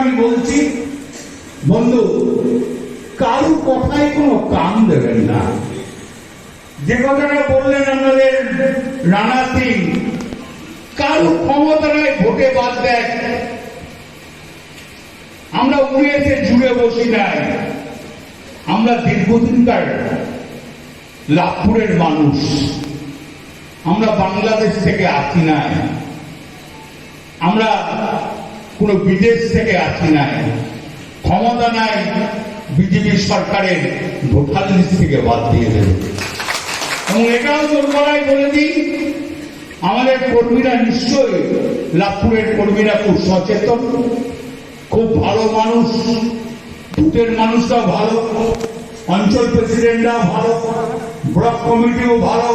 আমি বলছি, বন্ধু কারও কথায় কোনো কান দেবেন না। যে কথাটা বললেন আমাদের রানা সিং কারও ক্ষমতা নয় ভোটে বাদ দেয় আমরা উড়ে এসে জুড়ে বসি নাই। আমরা দীর্ঘদিনকার লাভপুরের মানুষ। আমরা বাংলাদেশ থেকে আসি নাই। আমরা কোনো বিদেশ থেকে আসি নাই, ক্ষমতা নাই, বিজেপি সরকারের ভোটার লিস্ট থেকে বাদ দিয়ে দেবে। এবং এটাও গলায় বলে দিই, আমাদের কর্মীরা নিশ্চয়ই লাভপুরের কর্মীরা খুব সচেতন, খুব ভালো মানুষ, বুথের মানুষরাও ভালো, অঞ্চল প্রেসিডেন্টরাও ভালো, ব্লক কমিটিও ভালো,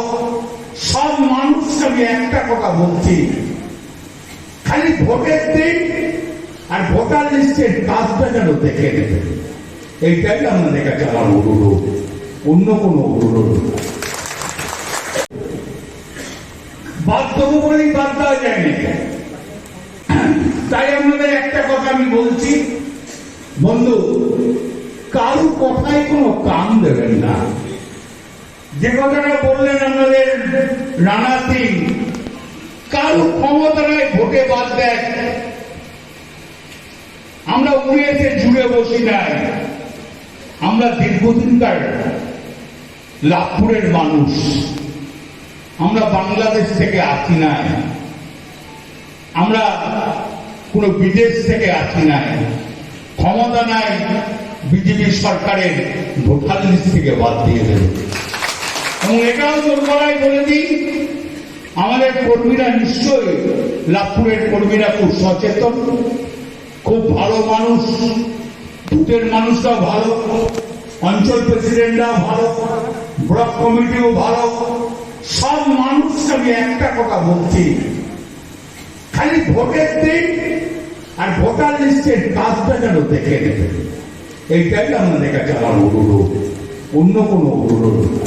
সব মানুষকে আমি একটা কথা বলছি, খালি ভোটের দিন ভোটার কাজটা যেন দেখে নেবে। এইটাই আপনাদের কাছে আমার অনুরোধ। অন্য কোনো অনুরোধ। বাদ দেবো বাদ দেওয়া যায়নি। তাই আপনাদের একটা কথা আমি বলছি। বন্ধু, কারও কথায় কোনো কান দেবেন না। যে কথাটা বললেন আমাদের রানা সিং, কারও ক্ষমতা নয় ভোটে বাদ দেয় আমরা উড়ে জুড়ে বসি নাই। আমরা দীর্ঘদিনকার লাভপুরের মানুষ। আমরা বাংলাদেশ থেকে আসি নাই। আমরা কোনো বিদেশ থেকে আসি নাই। ক্ষমতা নাই, বিজেপি সরকারের ভোটার লিস্ট থেকে বাদ দিয়ে দেবে। এবং এটাও গলায় বলে দিই, আমাদের কর্মীরা নিশ্চয়ই লাভপুরের কর্মীরা খুব সচেতন। খুব ভালো মানুষ। বুথের মানুষরাও ভালো। অঞ্চল প্রেসিডেন্টরা ভালো। ব্লক কমিটিও ভালো। সব মানুষকে আমি একটা কথা বলছি। খালি ভোটের দিন আর ভোটার লিস্টের কাজটা যেন দেখে নেবে। এইটাই আমাদের কাছে আমার অনুরোধ। অন্য কোনো অনুরোধ।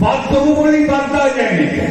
বাদ দেবো বলেই বাদ দেওয়া যায়নি